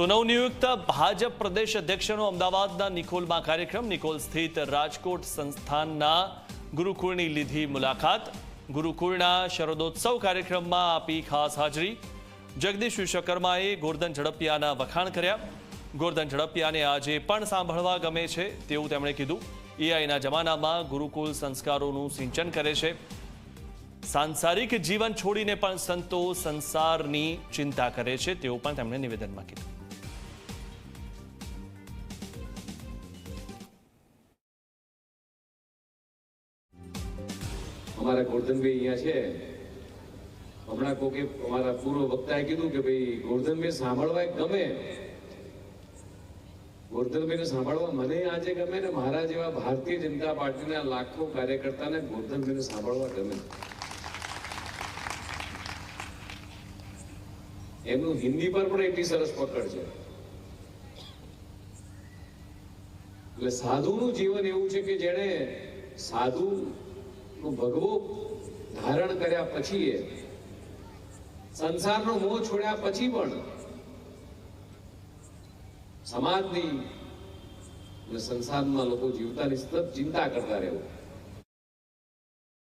તો નવનિયુક્ત ભાજપ પ્રદેશ અધ્યક્ષનો અમદાવાદના નિકોલમાં કાર્યક્રમ નિકોલ સ્થિત રાજકોટ સંસ્થાનના ગુરુકુળની લીધી મુલાકાત ગુરુકુળના શરદોત્સવ કાર્યક્રમમાં આપી ખાસ હાજરી જગદીશ વિશ્વકર્માએ ગોરધન ઝડપિયાના વખાણ કર્યા ગોરધન ઝડપિયાને આજે પણ સાંભળવા ગમે છે તેવું તેમણે કીધું એઆઈના જમાનામાં ગુરુકુળ સંસ્કારોનું સિંચન કરે છે સાંસારિક જીવન છોડીને પણ સંતો સંસારની ચિંતા કરે છે તેવું પણ તેમણે નિવેદનમાં કીધું અમારા ગોરધનભાઈ અહીંયા છે. હમણાં કોકે અમારા પૂર્વ વક્તાએ કીધું કે ભાઈ, ગોરધનભાઈ સાંભળવા ગમે. ગોરધનભાઈને સાંભળવા મને આજે ગમે ને મારા જેવા ભારતીય જનતા પાર્ટીના લાખો કાર્યકર્તાને ગોરધનભાઈને સાંભળવા ગમે. એમનું હિન્દી પર પણ એટલી સરસ પકડ છે. એટલે સાધુનું જીવન એવું છે કે જેણે સાધુ ભગવો ધારણ કર્યા પછી એ સંસારનો મોહ છોડ્યા પછી પણ સમાજની અને સંસારમાં લોકો જીવતાની સતત ચિંતા કરતા રહેવું.